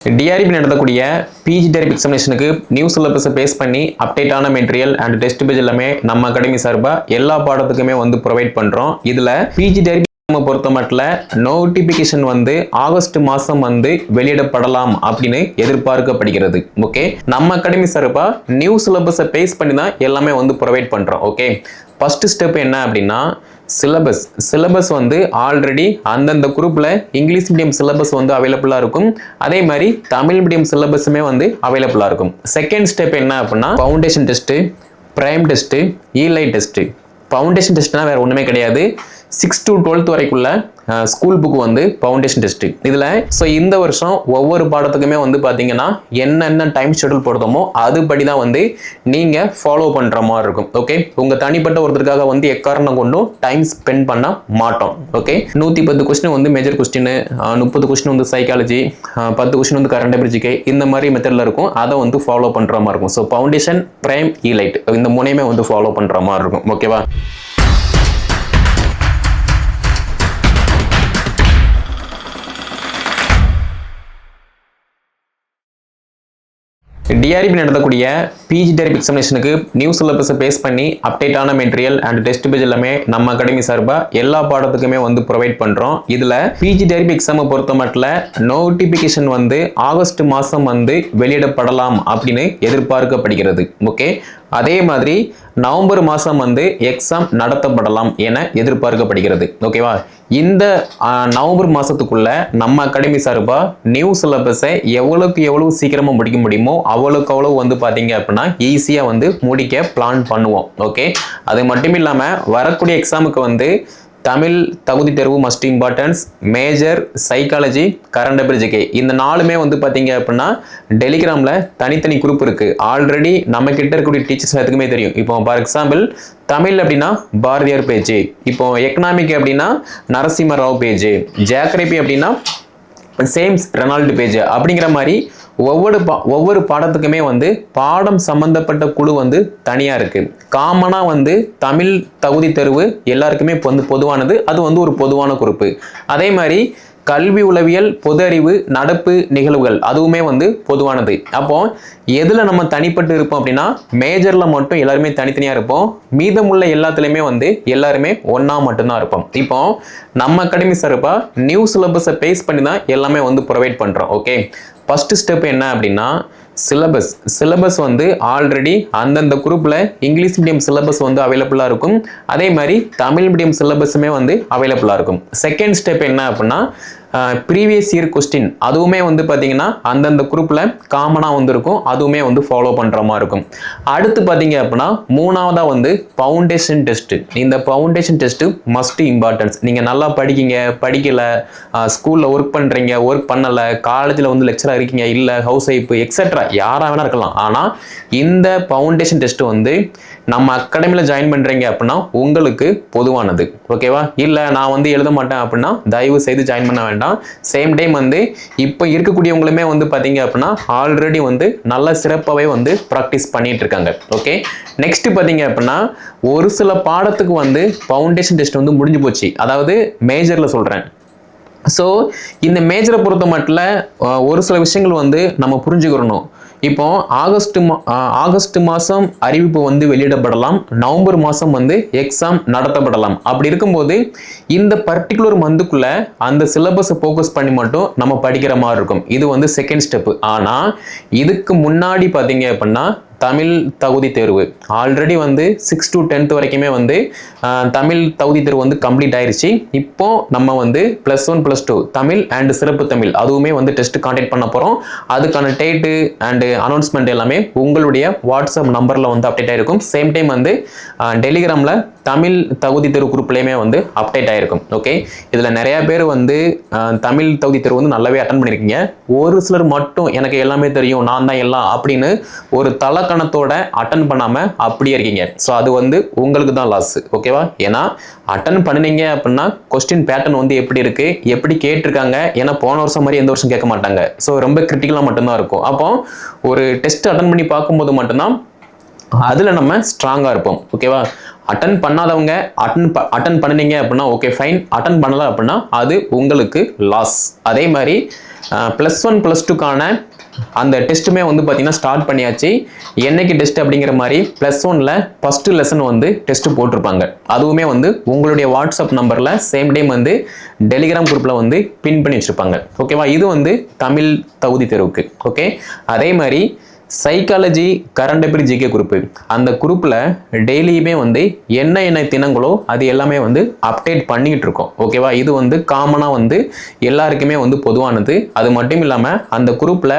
TRP நடத்தக்கூடிய PG TRP எக்ஸாமினேஷனுக்கு new சிலபஸை பேஸ் பண்ணி அப்டேட்டான மெட்டீரியல் அண்ட் டெஸ்ட் பேஜ் எல்லாமே நம்ம அகாடமி சார்பாக எல்லா பாடத்துக்குமே வந்து ப்ரொவைட் பண்ணுறோம் இதில் பிஜி டெரிப் பொறுத்த மட்டும் நோட்டிபிகேஷன் வந்து ஆகஸ்ட் மாதம் வந்து வெளியிடப்படலாம் அப்படின்னு எதிர்பார்க்கப்படுகிறது. ஓகே நம்ம அகாடமி சார்பாக நியூ சிலபஸை பேஸ் பண்ணி தான் எல்லாமே வந்து ப்ரொவைட் பண்ணுறோம் ஓகே ஃபஸ்ட்டு ஸ்டெப் என்ன அப்படின்னா சிலபஸ் சிலபஸ் வந்து ஆல்ரெடி அந்தந்த குரூப்பில் இங்கிலீஷ் மீடியம் சிலபஸ் வந்து அவைலபிளாக இருக்கும். அதே மாதிரி தமிழ் மீடியம் சிலபஸுமே வந்து அவைலபிளாக இருக்கும். செகண்ட் ஸ்டெப் என்ன அப்படின்னா ஃபவுண்டேஷன் டெஸ்ட்டு ப்ரைம் டெஸ்ட்டு இலை டெஸ்ட்டு ஃபவுண்டேஷன் டெஸ்ட்னால் வேறு ஒன்றுமே கிடையாது. சிக்ஸ் டு டுவெல்த் வரைக்குள்ள ஸ்கூல் புக் வந்து ஃபவுண்டேஷன் டிஸ்ட்ரிக்ட் இதில் ஸோ இந்த வருஷம் ஒவ்வொரு பாடத்துக்குமே வந்து பார்த்தீங்கன்னா என்னென்ன டைம் ஷெடியூல் போடுறோமோ அதுபடி தான் வந்து நீங்கள் ஃபாலோ பண்ணுற மாதிரி இருக்கும். ஓகே உங்கள் தனிப்பட்ட ஒருத்தருக்காக வந்து எக்காரணம் கொண்டும் டைம் ஸ்பெண்ட் பண்ண மாட்டோம். ஓகே நூற்றி பத்து கொஸ்டின் வந்து மேஜர் கொஸ்டின் முப்பது கொஸ்டின் வந்து சைக்காலஜி பத்து கொஸ்டின் வந்து கரண்ட் அபிரிஜிக்கே இந்த மாதிரி மெத்தடில் இருக்கும். அதை வந்து ஃபாலோ பண்ணுற மாதிரி இருக்கும். ஸோ ஃபவுண்டேஷன் ப்ரைம் இலைட் இந்த மூணையுமே வந்து ஃபாலோ பண்ணுற மாதிரி இருக்கும். ஓகேவா டிஆர்பி நடத்தக்கூடிய பிஜி டெரிப் எக்ஸாமினேஷனுக்கு நியூ சிலபஸை பேஸ் பண்ணி அப்டேட்டான மெட்டீரியல் அண்ட் டெஸ்ட் பேஜ் எல்லாமே நம்ம அகாடமி சார்பாக எல்லா பாடத்துக்குமே வந்து ப்ரொவைட் பண்ணுறோம் இதில் பிஜி டெரிப் எக்ஸாமை பொறுத்த மட்டும் நோட்டிஃபிகேஷன் வந்து ஆகஸ்ட் மாதம் வந்து வெளியிடப்படலாம் அப்படின்னு எதிர்பார்க்கப்படுகிறது. ஓகே அதே மாதிரி நவம்பர் மாதம் வந்து எக்ஸாம் நடத்தப்படலாம் என எதிர்பார்க்கப்படுகிறது. ஓகேவா இந்த நவம்பர் மாதத்துக்குள்ள நம்ம அகாடமி சார்பாக நியூ சிலபஸை எவ்வளோக்கு எவ்வளோ சீக்கிரமாக முடிக்க முடியுமோ அவ்வளோக்கு அவ்வளோ வந்து பார்த்தீங்க அப்படின்னா ஈஸியாக வந்து முடிக்க பிளான் பண்ணுவோம். ஓகே அது மட்டும் இல்லாமல் வரக்கூடிய எக்ஸாமுக்கு வந்து தமிழ் தகுதி தேர்வு must importance major psychology current அபிரிஜிகே இந்த நாலுமே வந்து பார்த்தீங்க அப்படின்னா டெலிகிராமில் தனித்தனி குரூப் இருக்குது ஆல்ரெடி நம்ம கிட்ட இருக்கக்கூடிய டீச்சர்ஸ் எல்லாத்துக்குமே தெரியும். இப்போ ஃபார் எக்ஸாம்பிள் தமிழ் அப்படின்னா பாரதியார் பேஜ். இப்போ எக்கனாமிக் அப்படின்னா நரசிம்ம ராவ் பேஜ். ஜியாகிரபி அப்படின்னா சேம்ஸ் ரெனால்டு பேஜ். அப்படிங்கிற மாதிரி ஒவ்வொரு பா ஒவ்வொரு பாடத்துக்குமே வந்து பாடம் சம்பந்தப்பட்ட குழு வந்து தனியாக இருக்குது காமனாக வந்து தமிழ் தகுதி தேர்வு எல்லாருக்குமே இப்போ வந்து பொதுவானது. அது வந்து ஒரு பொதுவான குறிப்பு. அதே மாதிரி கல்வி உளவியல் பொது அறிவு நடப்பு நிகழ்வுகள் அதுவுமே வந்து பொதுவானது. அப்போ எதில் நம்ம தனிப்பட்டு இருப்போம் அப்படின்னா மேஜரில் மட்டும் எல்லாருமே தனித்தனியாக இருப்போம். மீதமுள்ள எல்லாத்துலேயுமே வந்து எல்லாருமே ஒன்றா மட்டும்தான் இருப்போம். இப்போ நம்ம அகாடமி சார்பாக நியூ சிலபஸை பேஸ் பண்ணி தான் எல்லாமே வந்து ப்ரொவைட் பண்ணுறோம் ஓகே ஃபஸ்ட்டு ஸ்டெப் என்ன அப்படின்னா சிலபஸ் சிலபஸ் வந்து ஆல்ரெடி அந்தந்த குரூப்பில் இங்கிலீஷ் மீடியம் சிலபஸ் வந்து அவைலபிளாக இருக்கும். அதே மாதிரி தமிழ் மீடியம் சிலபஸுமே வந்து அவைலபிளாக இருக்கும். செகண்ட் ஸ்டெப் என்ன அப்படின்னா ப்ரீவியஸ் இயர் கொஸ்டின் அதுவுமே வந்து பார்த்தீங்கன்னா அந்தந்த குரூப்பில் காமனாக வந்து இருக்கும் அதுவுமே வந்து ஃபாலோ பண்ணுற மாதிரி இருக்கும். அடுத்து பார்த்தீங்க அப்படின்னா மூணாவதாக வந்து ஃபவுண்டேஷன் டெஸ்ட்டு இந்த ஃபவுண்டேஷன் டெஸ்ட்டு மஸ்ட் இம்பார்ட்டன்ஸ் நீங்கள் நல்லா படிக்கிங்க படிக்கலை ஸ்கூலில் ஒர்க் பண்ணுறீங்க ஒர்க் பண்ணலை காலேஜில் வந்து லெக்சராக இருக்கீங்க இல்லை ஹவுஸ் ஒய்ஃப் எக்ஸெட்ரா யாராக வேணா இருக்கலாம். ஆனால் இந்த ஃபவுண்டேஷன் டெஸ்ட்டு வந்து நம்ம அகாடமியில் ஜாயின் பண்ணுறீங்க அப்படின்னா உங்களுக்கு பொதுவானது. ஓகேவா இல்லை நான் வந்து எழுத மாட்டேன் அப்படின்னா தயவு செய்து ஜாயின் பண்ண வேண்டாம். சேம் டைம் வந்து இப்போ இருக்கக்கூடியவங்களுமே வந்து பார்த்தீங்க அப்படின்னா ஆல்ரெடி வந்து நல்ல சிறப்பாகவே வந்து ப்ராக்டிஸ் பண்ணிட்டு இருக்காங்க. ஓகே நெக்ஸ்ட் பார்த்தீங்க அப்படின்னா ஒரு சில பாடத்துக்கு வந்து ஃபவுண்டேஷன் டெஸ்ட் வந்து முடிஞ்சு போச்சு. அதாவது மேஜரில் சொல்கிறேன் ஸோ இந்த மேஜரை பொறுத்த மட்டும் ஒரு சில விஷயங்கள் வந்து நம்ம புரிஞ்சுக்கிறணும். இப்போ ஆகஸ்ட் மா ஆகஸ்ட் மாதம் அறிவிப்பு வந்து வெளியிடப்படலாம். நவம்பர் மாதம் வந்து எக்ஸாம் நடத்தப்படலாம். அப்படி இருக்கும்போது இந்த பர்டிகுலர் மந்த்துக்குள்ள அந்த சிலபஸை ஃபோக்கஸ் பண்ணி மட்டும் நம்ம படிக்கிற மாதிரி இருக்கும். இது வந்து செகண்ட் ஸ்டெப்பு ஆனால் இதுக்கு முன்னாடி பார்த்தீங்க அப்படின்னா தமிழ் தகுதி தேர்வு. ஆல்ரெடி வந்து சிக்ஸ் டு டென்த் வரைக்குமே வந்து தமிழ் தகுதி தேர்வு வந்து கம்ப்ளீட் ஆயிருச்சு. இப்போ நம்ம வந்து plus one plus two Tamil and சிறப்பு தமிழ் அதுவுமே வந்து டெஸ்ட் கான்டாக்ட் பண்ண போகிறோம் அதுக்கான டேட்டு அண்டு அனௌன்ஸ்மெண்ட் எல்லாமே உங்களுடைய வாட்ஸ்அப் நம்பரில் வந்து அப்டேட் ஆயிருக்கும். சேம் டைம் வந்து டெலிகிராமில் தமிழ் தகுதி தேர்வு குரூப்லேயுமே வந்து அப்டேட் ஆயிருக்கும். ஓகே இதில் நிறையா பேர் வந்து தமிழ் தகுதி தேர்வு வந்து நல்லாவே அட்டன் பண்ணியிருக்கீங்க ஒரு சிலர் மட்டும் எனக்கு எல்லாமே தெரியும் நான் தான் எல்லாம் அப்படின்னு ஒரு தலக்கணத்தோட அட்டன் பண்ணாமல் அப்படியே இருக்கீங்க. ஸோ அது வந்து உங்களுக்கு தான் லாஸ் ஓகேவா ஏன்னா அட்டன் பண்ணினீங்க அப்படின்னா கொஸ்டின் பேட்டர்ன் வந்து எப்படி இருக்கு? எப்படி கேட்டிருக்காங்க? ஏன்னா போன வருஷம் மாதிரி எந்த வருஷம் கேட்க மாட்டாங்க. ஸோ ரொம்ப கிரிட்டிக்கலாக மட்டும்தான் இருக்கும். அப்போ ஒரு டெஸ்ட் அட்டன் பண்ணி பார்க்கும்போது மட்டும்தான் அதில் நம்ம ஸ்ட்ராங்காக இருப்போம். ஓகேவா அட்டன் பண்ணாதவங்க அட்டன் அட்டன் பண்ணினீங்க அப்படின்னா ஓகே ஃபைன் அட்டன் பண்ணலை அப்படின்னா அது உங்களுக்கு லாஸ் அதே மாதிரி ப்ளஸ் ஒன் ப்ளஸ் டூக்கான அந்த டெஸ்ட்டுமே வந்து பார்த்தீங்கன்னா ஸ்டார்ட் பண்ணியாச்சு. என்னைக்கு டெஸ்ட் அப்படிங்கிற மாதிரி ப்ளஸ் ஒனில் ஃபஸ்ட்டு லெசன் வந்து டெஸ்ட்டு போட்டிருப்பாங்க. அதுவுமே வந்து உங்களுடைய வாட்ஸ்அப் நம்பரில் சேம் டைம் வந்து டெலிகிராம் குரூப்பில் வந்து பின் பண்ணி வச்சுருப்பாங்க. ஓகேவா இது வந்து தமிழ் தகுதி தேர்வுக்கு. ஓகே அதே மாதிரி psychology current affair GK group அந்த குரூப்பில் டெய்லியுமே வந்து என்ன என்ன தினங்களோ அது எல்லாமே வந்து அப்டேட் பண்ணிக்கிட்டு இருக்கோம். ஓகேவா இது வந்து காமனாக வந்து எல்லாருக்குமே வந்து பொதுவானது. அது மட்டும் இல்லாமல் அந்த குரூப்பில்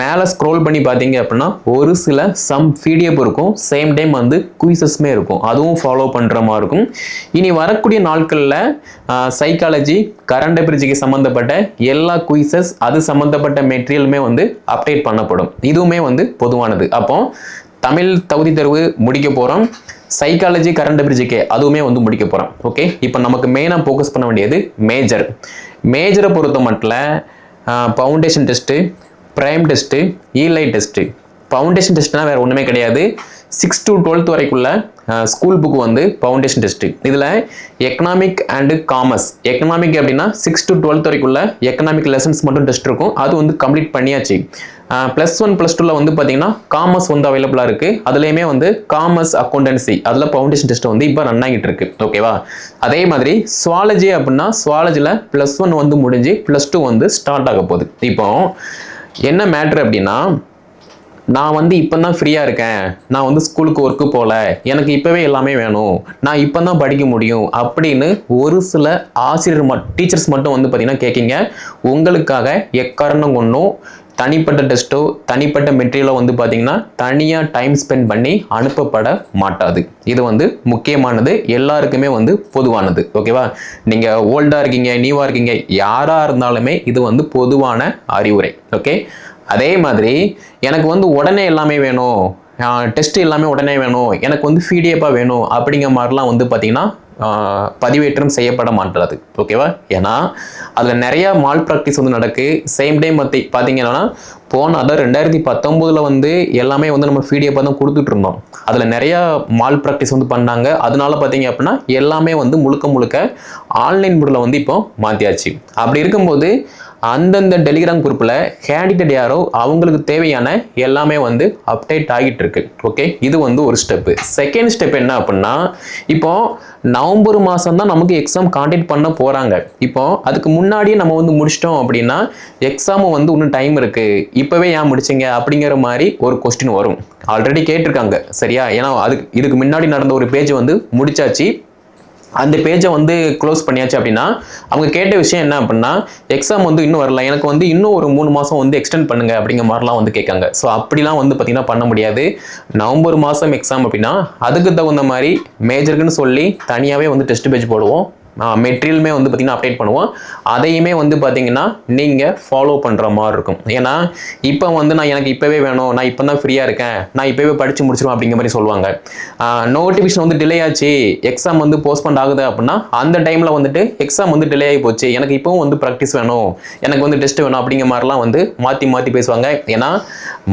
மேலே ஸ்க்ரோல் பண்ணி பார்த்தீங்க அப்படின்னா ஒரு சில சம் பிடிஎஃப் இருக்கும். சேம் டைம் வந்து குயிசஸ்மே இருக்கும். அதுவும் ஃபாலோ பண்ணுற மாதிரி இருக்கும். இனி வரக்கூடிய நாட்களில் சைக்காலஜி கரண்ட் அபிரிஜிக்கு சம்மந்தப்பட்ட எல்லா குயிசஸ் அது சம்மந்தப்பட்ட மெட்டீரியலுமே வந்து அப்டேட் பண்ணப்படும். இதுவுமே வந்து பொதுவானது. அப்போ தமிழ் தகுதி தேர்வு முடிக்க போகிறோம் சைக்காலஜி கரண்ட் அபிரிஜிக்கே அதுவுமே வந்து முடிக்க போகிறோம் ஓகே இப்போ நமக்கு மெயினாக ஃபோக்கஸ் பண்ண வேண்டியது மேஜர் மேஜரை பொறுத்த மட்டும் ஃபவுண்டேஷன் டெஸ்ட்டு ப்ரைம் டெஸ்ட்டு ஈலை டெஸ்ட்டு ஃபவுண்டேஷன் டெஸ்ட்னால் வேறு ஒன்றுமே கிடையாது. சிக்ஸ் டு டுவெல்த் வரைக்குள்ள ஸ்கூல் புக் வந்து ஃபவுண்டேஷன் டெஸ்ட்டு இதில் எக்கனாமிக் அண்டு காமர்ஸ் எக்கனாமிக் அப்படின்னா சிக்ஸ் டு டுவெல்த் வரைக்குள்ள எக்கனாமிக் லெசன்ஸ் மட்டும் டெஸ்ட் இருக்கும். அது வந்து கம்ப்ளீட் பண்ணியாச்சு. ப்ளஸ் ஒன் ப்ளஸ் டூவில் வந்து பார்த்தீங்கன்னா காமர்ஸ் வந்து அவைலபிளாக இருக்குது அதுலேயுமே வந்து காமர்ஸ் அக்கௌண்டன்சி அதில் ஃபவுண்டேஷன் டெஸ்ட் வந்து இப்போ ரன் ஆகிட்டு இருக்கு. ஓகேவா அதே மாதிரி சுவாலஜி அப்படின்னா சுவாலஜியில் ப்ளஸ் ஒன் வந்து முடிஞ்சு ப்ளஸ் டூ வந்து ஸ்டார்ட் ஆக போகுது. இப்போ என்ன மேட்ரு அப்படின்னா நான் வந்து இப்போ தான் ஃப்ரீயாக இருக்கேன். நான் வந்து ஸ்கூலுக்கு ஒர்க்கு போகல எனக்கு இப்போவே எல்லாமே வேணும். நான் இப்போ தான் படிக்க முடியும் அப்படின்னு ஒரு சில ஆசிரியர் மட் டீச்சர்ஸ் மட்டும் வந்து பார்த்திங்கன்னா கேட்குங்க உங்களுக்காக எக்காரணம் கொண்டும் தனிப்பட்ட டெஸ்ட்டோ தனிப்பட்ட மெட்டீரியலோ வந்து பார்த்தீங்கன்னா தனியாக டைம் ஸ்பெண்ட் பண்ணி அனுப்பப்பட மாட்டாது. இது வந்து முக்கியமானது எல்லாருக்குமே வந்து பொதுவானது. ஓகேவா நீங்கள் ஓல்டாக இருக்கீங்க நியூவாக இருக்கீங்க யாராக இருந்தாலுமே இது வந்து பொதுவான அறிவுரை. ஓகே அதே மாதிரி எனக்கு வந்து உடனே எல்லாமே வேணும். டெஸ்ட் எல்லாமே உடனே வேணும். எனக்கு வந்து ஃபீடியப்பாக வேணும் அப்படிங்கிற மாதிரிலாம் வந்து பார்த்தீங்கன்னா பதிவேற்றம் செய்யப்பட மாட்டாது. ஓகேவா ஏன்னா அதில் நிறையா மால் ப்ராக்டிஸ் வந்து நடக்கு. சேம் டைம் பற்றி பார்த்தீங்கன்னா போன அதான் ரெண்டாயிரத்தி பத்தொம்போதில் வந்து எல்லாமே வந்து நம்ம பிடிஎஃப் தான் கொடுத்துட்டு இருந்தோம். அதில் நிறையா மால் ப்ராக்டிஸ் வந்து பண்ணாங்க. அதனால பார்த்தீங்க அப்படின்னா எல்லாமே வந்து முழுக்க முழுக்க ஆன்லைன் முறையில் வந்து இப்போ மாற்றியாச்சு அப்படி இருக்கும்போது அந்தந்த டெலிகிராம் குரூப்பில் கேண்டிடேட் யாரோ அவங்களுக்கு தேவையான எல்லாமே வந்து அப்டேட் ஆகிட்டு இருக்கு ஓகே இது வந்து ஒரு ஸ்டெப்பு செகண்ட் ஸ்டெப் என்ன அப்படின்னா இப்போ நவம்பர் மாதம் தான் நமக்கு எக்ஸாம் காண்டக்ட் பண்ண போகிறாங்க இப்போ அதுக்கு முன்னாடியே நம்ம வந்து முடிச்சிட்டோம் அப்படின்னா எக்ஸாமும் வந்து இன்னும் டைம் இருக்குது இப்போவே ஏன் முடிச்சிங்க? அப்படிங்கிற மாதிரி ஒரு கொஸ்டின் வரும். ஆல்ரெடி கேட்டிருக்காங்க. சரியா? ஏன்னா அதுக்கு இதுக்கு முன்னாடி நடந்த ஒரு பேஜ் வந்து முடிச்சாச்சு. அந்த பேஜை வந்து க்ளோஸ் பண்ணியாச்சு அப்படின்னா அவங்க கேட்ட விஷயம் என்ன அப்படின்னா எக்ஸாம் வந்து இன்னும் வரல. எனக்கு வந்து இன்னும் ஒரு மூணு மாதம் வந்து எக்ஸ்டெண்ட் பண்ணுங்க அப்படிங்கிற மாதிரிலாம் வந்து கேட்காங்க. ஸோ அப்படிலாம் வந்து பார்த்தீங்கன்னா பண்ண முடியாது. நவம்பர் மாதம் எக்ஸாம் அப்படின்னா அதுக்கு தகுந்த மாதிரி மேஜருக்குன்னு சொல்லி தனியாகவே வந்து டெஸ்ட் பேஜ் போடுவோம். மெட்டீரியலுமே வந்து பார்த்திங்கன்னா அப்டேட் பண்ணுவோம். அதையுமே வந்து பார்த்திங்கன்னா நீங்கள் ஃபாலோ பண்ணுற மாதிரி இருக்கும். ஏன்னா இப்போ வந்து நான் எனக்கு இப்போவே வேணும். நான் இப்போ தான் ஃப்ரீயாக இருக்கேன். நான் இப்போவே படித்து முடிச்சிருவேன் அப்படிங்கிற மாதிரி சொல்லுவாங்க. நோட்டிஃபிகேஷன் வந்து டிலே ஆச்சு. எக்ஸாம் வந்து போஸ்ட்பண்ட் ஆகுது அப்படின்னா அந்த டைமில் வந்துட்டு எக்ஸாம் வந்து டிலே ஆகி போச்சு. எனக்கு இப்போவும் வந்து ப்ராக்டிஸ் வேணும். எனக்கு வந்து டெஸ்ட் வேணும் அப்படிங்கிற மாதிரிலாம் வந்து மாற்றி மாற்றி பேசுவாங்க. ஏன்னா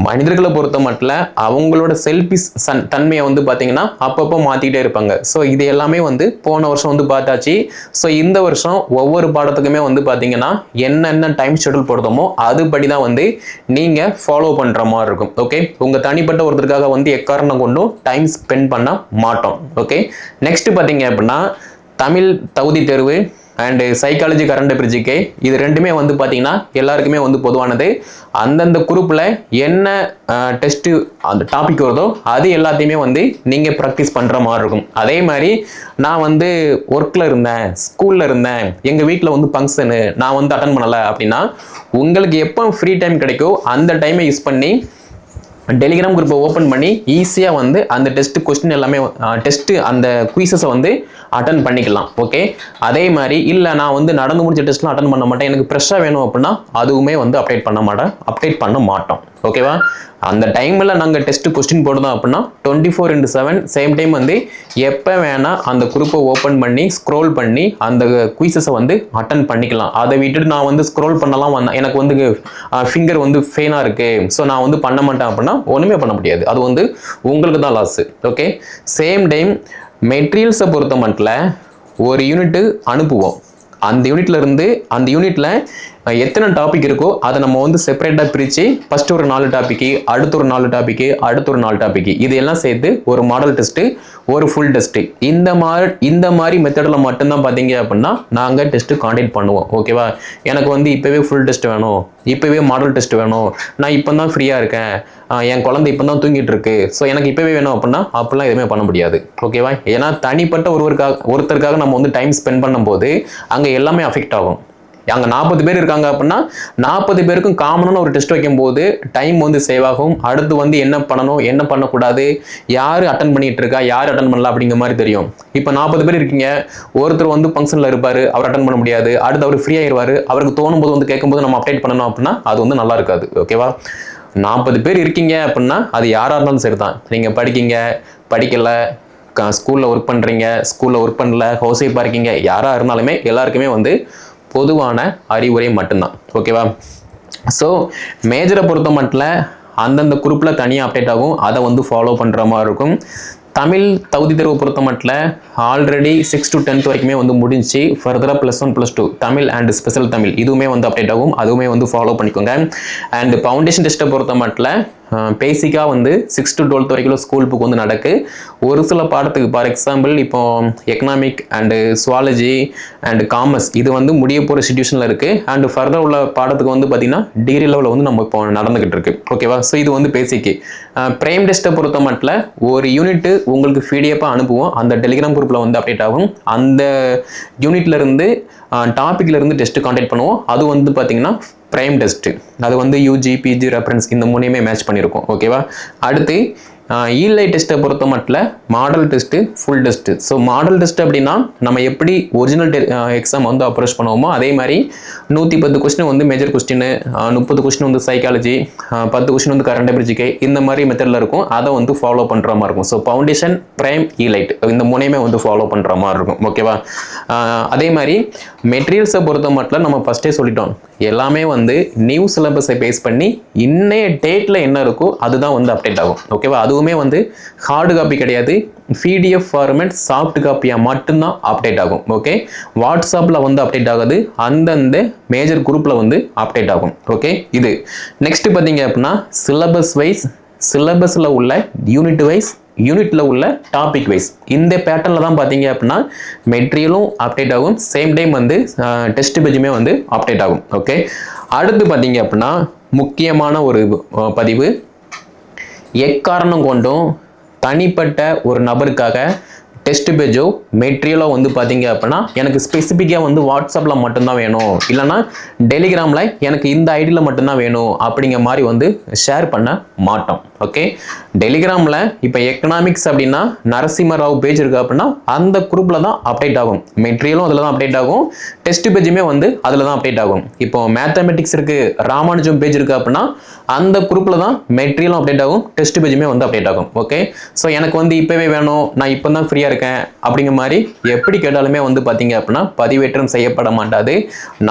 மனிதர்களை பொறுத்த மட்டும் அவங்களோட செல்ஃபிஸ் சன் தன்மையை வந்து பார்த்திங்கன்னா அப்பப்போ மாற்றிக்கிட்டே இருப்பாங்க. ஸோ இது எல்லாமே வந்து போன வருஷம் வந்து பார்த்தாச்சு. ஸோ இந்த வருஷம் ஒவ்வொரு பாடத்துக்குமே வந்து பார்த்தீங்கன்னா என்னென்ன டைம் ஷெடியூல் போடுறோமோ அதுபடி தான் வந்து நீங்கள் ஃபாலோ பண்ணுற மாதிரி இருக்கும். ஓகே உங்கள் தனிப்பட்ட ஒருத்தருக்காக வந்து எக்காரணம் கொண்டும் டைம் ஸ்பெண்ட் பண்ண மாட்டோம். ஓகே நெக்ஸ்ட் பார்த்தீங்க அப்படின்னா தமிழ் தகுதி தேர்வு அண்டு சைக்காலஜி கரண்ட் பிரிட்ஜுக்கு இது ரெண்டுமே வந்து பார்த்தீங்கன்னா எல்லாருக்குமே வந்து பொதுவானது. அந்தந்த குரூப்பில் என்ன டெஸ்ட்டு அந்த டாபிக் வருதோ அது எல்லாத்தையுமே வந்து நீங்கள் ப்ராக்டிஸ் பண்ணுற மாதிரி இருக்கும். அதே மாதிரி நான் வந்து ஒர்க்கில் இருந்தேன் ஸ்கூலில் இருந்தேன் எங்கள் வீட்டில் வந்து ஃபங்க்ஷனு நான் வந்து அட்டன் பண்ணலை அப்படின்னா உங்களுக்கு எப்போ ஃப்ரீ டைம் கிடைக்கோ அந்த டைமை யூஸ் பண்ணி டெலிகிராம் குரூப்பை ஓப்பன் பண்ணி ஈஸியாக வந்து அந்த டெஸ்ட் கொஸ்டின் எல்லாமே டெஸ்ட்டு அந்த குயிசஸை வந்து அட்டன் பண்ணிக்கலாம் ஓகே அதே மாதிரி இல்லை நான் வந்து நடந்து முடிஞ்ச டெஸ்ட்லாம் அட்டன் பண்ண மாட்டேன். எனக்கு ஃப்ரெஷ்ஷாக வேணும் அப்படின்னா அதுவுமே வந்து அப்டேட் பண்ண மாட்டேன். அப்டேட் பண்ண மாட்டோம் ஓகேவா அந்த டைமில் நாங்கள் டெஸ்ட் கொஸ்டின் போடுதோம் அப்படின்னா twenty four into seven same time வந்து எப்போ வேணால் அந்த குரூப்பை ஓப்பன் பண்ணி ஸ்க்ரோல் பண்ணி அந்த குயிசஸை வந்து அட்டன் பண்ணிக்கலாம். அதை விட்டுட்டு நான் வந்து ஸ்க்ரோல் பண்ணலாம். வந்தேன் எனக்கு வந்து ஃபிங்கர் வந்து ஃபெயினாக இருக்குது ஸோ நான் வந்து பண்ண மாட்டேன் அப்படின்னா ஒன்றுமே பண்ண முடியாது. அது வந்து உங்களுக்கு தான் லாஸு ஓகே சேம் டைம் மெட்டீரியல்ஸை பொறுத்த மட்டும் ஒரு யூனிட்டு அனுப்புவோம். அந்த யூனிட்லேருந்து அந்த யூனிட்டில் எத்தனை டாபிக் இருக்கோ அதை நம்ம வந்து செப்பரேட்டாக பிரித்து ஃபர்ஸ்ட் ஒரு நாலு டாபிக்கு அடுத்த ஒரு நாலு டாபிக்கு அடுத்த ஒரு நாலு டாபிக்கு இதெல்லாம் சேர்த்து ஒரு மாடல் டெஸ்ட்டு ஒரு ஃபுல் டெஸ்ட்டு இந்த மாதிரி இந்த மாதிரி மெத்தடில் மட்டும்தான் பார்த்தீங்க அப்படின்னா நாங்கள் டெஸ்ட்டு காண்டக்ட் பண்ணுவோம். ஓகேவா எனக்கு வந்து இப்போவே ஃபுல் டெஸ்ட் வேணும். இப்போவே மாடல் டெஸ்ட் வேணும். நான் இப்போ தான் ஃப்ரீயாக இருக்கேன். என் குழந்தை இப்போ தான் தூங்கிட்டு இருக்கு. ஸோ எனக்கு இப்போவே வேணும் அப்படின்னா அப்படிலாம் எதுவுமே பண்ண முடியாது. ஓகேவா ஏன்னா தனிப்பட்ட ஒருவருக்காக ஒருத்தருக்காக நம்ம வந்து டைம் ஸ்பெண்ட் பண்ணும்போது அங்கே எல்லாமே அஃபெக்ட் ஆகும். அங்கே நாற்பது பேர் இருக்காங்க அப்படின்னா நாற்பது பேருக்கும் காமனான ஒரு டெஸ்ட் வைக்கும்போது டைம் வந்து சேவ் ஆகும். அடுத்து வந்து என்ன பண்ணணும் என்ன பண்ணக்கூடாது யார் அட்டன் பண்ணிட்டு இருக்கா யார் அட்டன் பண்ணல அப்படிங்கிற மாதிரி தெரியும். இப்போ நாற்பது பேர் இருக்கீங்க ஒருத்தர் வந்து ஃபங்க்ஷனில் இருப்பார் அவர் அட்டன் பண்ண முடியாது. அடுத்து அவர் ஃப்ரீ ஆயிடுவார் அவருக்கு தோணும் போது வந்து கேட்கும்போது நம்ம அப்டேட் பண்ணணும் அப்படின்னா அது வந்து நல்லா இருக்காது. ஓகேவா நாற்பது பேர் இருக்கீங்க அப்படின்னா அது யாராக இருந்தாலும் சரி தான் நீங்கள் படிக்கீங்க படிக்கலை ஸ்கூலில் ஒர்க் பண்ணுறீங்க ஸ்கூலில் ஒர்க் பண்ணல ஹவுஸ் ஒய்ஃபாக இருக்கீங்க யாராக இருந்தாலுமே எல்லாருக்குமே வந்து பொதுவான அறிவுரை மட்டும்தான். ஓகேவா ஸோ மேஜரை பொறுத்த மட்டும் அந்தந்த குரூப்பில் தனியாக அப்டேட் ஆகும். அதை வந்து ஃபாலோ பண்ணுற மாதிரி இருக்கும். தமிழ் தகுதி தேர்வு பொறுத்த மட்டும் ஆல்ரெடி சிக்ஸ் டு டென்த் வரைக்குமே வந்து முடிஞ்சு ஃபர்தராக plus one plus two Tamil and special Tamil இதுவுமே வந்து அப்டேட் ஆகும். அதுவுமே வந்து ஃபாலோ பண்ணிக்கோங்க. அண்ட் ஃபவுண்டேஷன் டெஸ்ட்டை பொறுத்த மட்டும் பேசிக்காக வந்து சிக்ஸ் டு டுவெல்த் வரைக்கும் ஸ்கூல் புக் வந்து நடக்கு. ஒரு சில பாடத்துக்கு ஃபார் எக்ஸாம்பிள் இப்போ economic and zoology and commerce இது வந்து முடிய போகிற சுச்சுவேஷனில் இருக்குது அண்டு ஃபர்தர் உள்ள பாடத்துக்கு வந்து பார்த்திங்கன்னா டிகிரி லெவலில் வந்து நம்ம இப்போ நடந்துக்கிட்டு இருக்கு. ஓகேவா ஸோ இது வந்து பேசிக்கு ப்ரைம் டெஸ்ட்டை பொறுத்த மட்டும் ஒரு யூனிட்டு உங்களுக்கு பிடிஎஃபாக அனுப்புவோம். அந்த டெலிகிராம் குரூப்பில் வந்து அப்டேட் ஆகும். அந்த யூனிட்லேருந்து டாப்பிக்லேருந்து டெஸ்ட்டு இருந்து கான்டாக்ட் பண்ணுவோம். அது வந்து பார்த்திங்கன்னா ப்ரைம் டெஸ்ட்டு அது வந்து யூஜி பிஜி ரெஃபரன்ஸ் இந்த மூணையுமே மேட்ச் பண்ணியிருக்கோம் ஓகேவா அடுத்து இலை டெஸ்ட்டை பொறுத்த மட்டும் model test full test so model test அப்படின்னா நம்ம எப்படி ஒரிஜினல் எக்ஸாம் வந்து அப்ரோச் பண்ணுவோமோ அதே மாதிரி நூற்றி பத்து கொஸ்டின் வந்து மேஜர் கொஸ்டின் முப்பது கொஸ்டின் வந்து சைக்காலஜி பத்து கொஸ்டின் வந்து கரண்ட் அபிரிஜிகை இந்த மாதிரி மெத்தடில் இருக்கும். அதை வந்து ஃபாலோ பண்ணுற மாதிரி இருக்கும். ஸோ ஃபவுண்டேஷன் ப்ரைம் ஈலைட் இந்த மூணையுமே வந்து ஃபாலோ பண்ணுற மாதிரி இருக்கும். ஓகேவா அதே மாதிரி மெட்டீரியல்ஸை பொறுத்த மட்டும் நம்ம ஃபஸ்ட்டே சொல்லிட்டோம். எல்லாமே வந்து நியூ சிலபஸை பேஸ் பண்ணி இன்னைய டேட்டில் என்ன இருக்கோ அதுதான் வந்து அப்டேட் ஆகும். ஓகேவா அது அதுவுமே வந்து ஹார்டு காப்பி கிடையாது. பிடிஎஃப் ஃபார்மேட் சாஃப்ட் காப்பியாக மட்டும்தான் அப்டேட் ஆகும். ஓகே வாட்ஸ்அப்பில் வந்து அப்டேட் ஆகாது. அந்தந்த மேஜர் குரூப்பில் வந்து அப்டேட் ஆகும். ஓகே இது. நெக்ஸ்ட் பார்த்தீங்க அப்படின்னா சிலபஸ் வைஸ் சிலபஸில் உள்ள யூனிட் வைஸ் யூனிட்டில் உள்ள டாபிக் வைஸ் இந்த பேட்டர்னில் தான் பார்த்தீங்க அப்படின்னா மெட்டீரியலும் அப்டேட் ஆகும். சேம் டைம் வந்து டெஸ்ட் பேஜுமே வந்து அப்டேட் ஆகும். ஓகே அடுத்து பார்த்தீங்க அப்படின்னா முக்கியமான ஒரு பதிவு எக்காரணம் கொண்டும் தனிப்பட்ட ஒரு நபருக்காக டெஸ்ட் பேஜோ மெட்டீரியலோ வந்து பார்த்தீங்க அப்படின்னா எனக்கு ஸ்பெசிஃபிக்காக வந்து வாட்ஸ்அப்பில் மட்டும்தான் வேணும். இல்லைன்னா டெலிகிராமில் எனக்கு இந்த ஐடியில் மட்டும்தான் வேணும் அப்படிங்கிற மாதிரி வந்து ஷேர் பண்ண மாட்டோம். ஓகே டெலிகிராமில் இப்போ எக்கனாமிக்ஸ் அப்படின்னா நரசிம்மராவ் பேஜ் இருக்குது அப்படின்னா அந்த குரூப்பில் தான் அப்டேட் ஆகும். மெட்டீரியலும் அதில் தான் அப்டேட் ஆகும். டெஸ்ட் பேஜுமே வந்து அதில் தான் அப்டேட் ஆகும். இப்போ மேத்தமெட்டிக்ஸ் இருக்குது ராமானுஜம் பேஜ் இருக்குது அப்படின்னா அந்த குரூப்பில் தான் மெட்டீரியலும் அப்டேட் ஆகும் டெஸ்ட் பேஜுமே வந்து அப்டேட் ஆகும். ஓகே ஸோ எனக்கு வந்து இப்போவே வேணும் நான் இப்போ தான் ஃப்ரீயாக இருக்கேன் அப்படிங்கிற மாதிரி எப்படி கேட்டாலுமே வந்து பார்த்தீங்க அப்படின்னா பதிவேற்றம் செய்யப்பட மாட்டாது.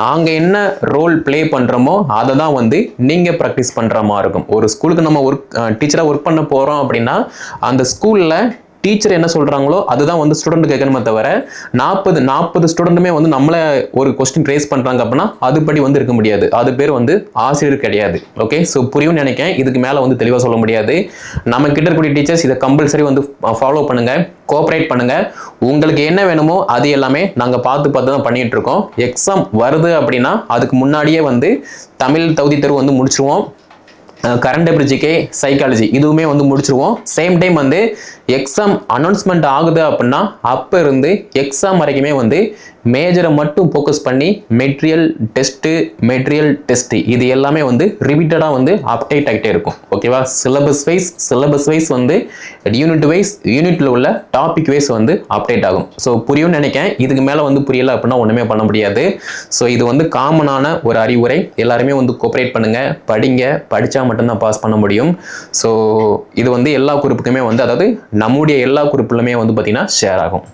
நாங்கள் என்ன ரோல் ப்ளே பண்ணுறோமோ அதை தான் வந்து நீங்கள் ப்ராக்டிஸ் பண்ணுற மாதிரி இருக்கும். ஒரு ஸ்கூலுக்கு நம்ம ஒர்க் டீச்சராக ஒர்க் பண்ண போகிறோம் அப்படின்னா அந்த ஸ்கூலில் டீச்சர் என்ன சொல்கிறாங்களோ அதுதான் வந்து ஸ்டூடெண்ட் கேட்கணுமே தவிர நாற்பது நாற்பது ஸ்டூடெண்ட்டுமே வந்து நம்மளை ஒரு கொஸ்டின் ரேஸ் பண்ணுறாங்க அப்படின்னா அதுபடி வந்து இருக்க முடியாது. அது பேர் வந்து ஆசிரியர் கிடையாது. ஓகே ஸோ புரியும்னு நினைக்கிறேன். இதுக்கு மேலே வந்து தெளிவாக சொல்ல முடியாது. நம்ம கிட்ட இருக்கக்கூடிய டீச்சர்ஸ் இதை கம்பல்சரி வந்து ஃபாலோ பண்ணுங்கள் கோஆப்ரேட் பண்ணுங்கள் உங்களுக்கு என்ன வேணுமோ அது எல்லாமே நாங்கள் பார்த்து பார்த்து தான் பண்ணிகிட்டு இருக்கோம். எக்ஸாம் வருது அப்படின்னா அதுக்கு முன்னாடியே வந்து தமிழ் தகுதி தேர்வு வந்து முடிச்சிருவோம். கரண்ட் அபிரிஜிக்கே சைக்காலஜி இதுவுமே வந்து முடிச்சிருவோம். சேம் டைம் வந்து எக்ஸாம் அனௌன்ஸ்மெண்ட் ஆகுது அப்படின்னா அப்போ இருந்து எக்ஸாம் வரைக்குமே வந்து மேஜரை மட்டும் ஃபோக்கஸ் பண்ணி மெட்டீரியல் டெஸ்ட்டு மெட்டீரியல் டெஸ்ட்டு இது எல்லாமே வந்து ரிப்பீட்டடாக வந்து அப்டேட் ஆகிட்டே இருக்கும். ஓகேவா சிலபஸ் வைஸ் சிலபஸ் வைஸ் வந்து யூனிட் வைஸ் யூனிட்டில் உள்ள டாபிக் வைஸ் வந்து அப்டேட் ஆகும். ஸோ புரியும்னு நினைக்கிறேன். இதுக்கு மேலே வந்து புரியல அப்படின்னா ஒன்றுமே பண்ண முடியாது. ஸோ இது வந்து காமனான ஒரு அறிவுரை. எல்லாருமே வந்து கோஆப்ரேட் பண்ணுங்கள் படிங்க. படித்தா மட்டும்தான் பாஸ் பண்ண முடியும். ஸோ இது வந்து எல்லா குரூப்புக்குமே வந்து அதாவது நம்முடைய எல்லா குறிப்பிலுமே வந்து பார்த்திங்கன்னா ஷேர் ஆகும்.